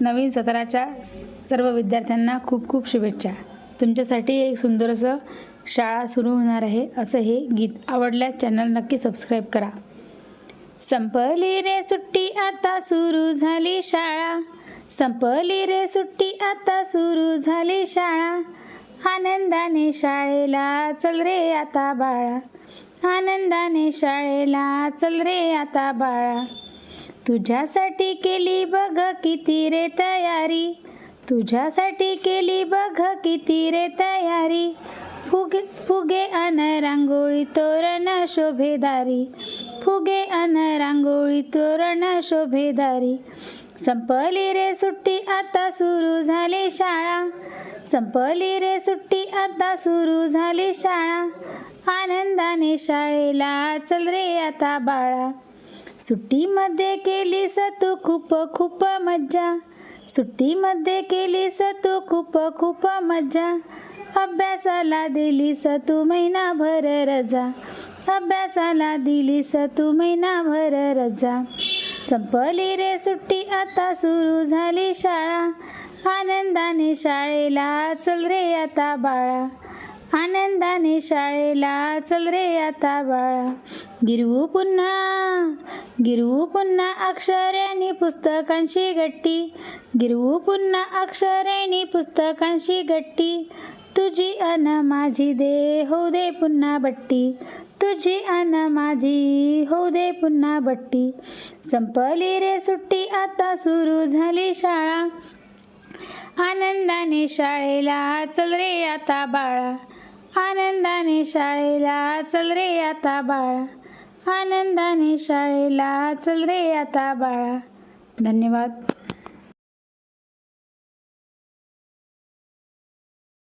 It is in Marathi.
नवीन सत्राच्या सर्व विद्यार्थ्यांना खूप खूप शुभेच्छा. तुमच्यासाठी एक सुंदर असं शाळा सुरू होणार आहे असं हे गीत आवडल्यास चॅनल नक्की सबस्क्राईब करा. संपली रे सुट्टी आता सुरू झाली शाळा. संपली रे सुट्टी आता सुरू झाली शाळा. आनंदाने शाळेला चल रे आता बाळा. आनंदाने शाळेला चल रे आता बाळा. तुझ्यासाठी केली बघ किती रे तयारी. तुझ्यासाठी केली बघ किती रे तयारी. फुगे फुगे अन रांगोळी तोरण शोभेदारी. फुगे अन रांगोळी तोरण शोभेदारी. संपली रे सुट्टी आता सुरू झाली शाळा. संपली रे सुट्टी आता सुरू झाली शाळा. आनंदाने शाळेला चल रे आता बाळा. सुट्टीमध्ये केलीस तू खूप खूप मज्जा. सुट्टीमध्ये केलीस तू खूप खूप मज्जा. अभ्यासाला दिलीस तू महिनाभर रजा. अभ्यासाला दिलीस तू महिनाभर रजा. संपली रे सुट्टी आता सुरू झाली शाळा. आनंदाने शाळेला चल रे आता बाळा. आनंदाने शाळेला चल रे आता बाळा. गिरवू पुन्हा गिरवू पुन्हा अक्षरेणी पुस्तकांशी गट्टी. गिरवू पुन्हा अक्षरेणी पुस्तकांशी गट्टी. तुझी अन माझी दे होऊ दे पुन्हा बट्टी. तुझी अन माझी होऊ दे पुन्हा बट्टी. संपली रे सुट्टी आता सुरू झाली शाळा. आनंदाने शाळेला चल रे आता बाळा. आनंदाने शाळेला चल रे आता बाळा. आनंदाने शाळेला चल रे आता बाळा. धन्यवाद.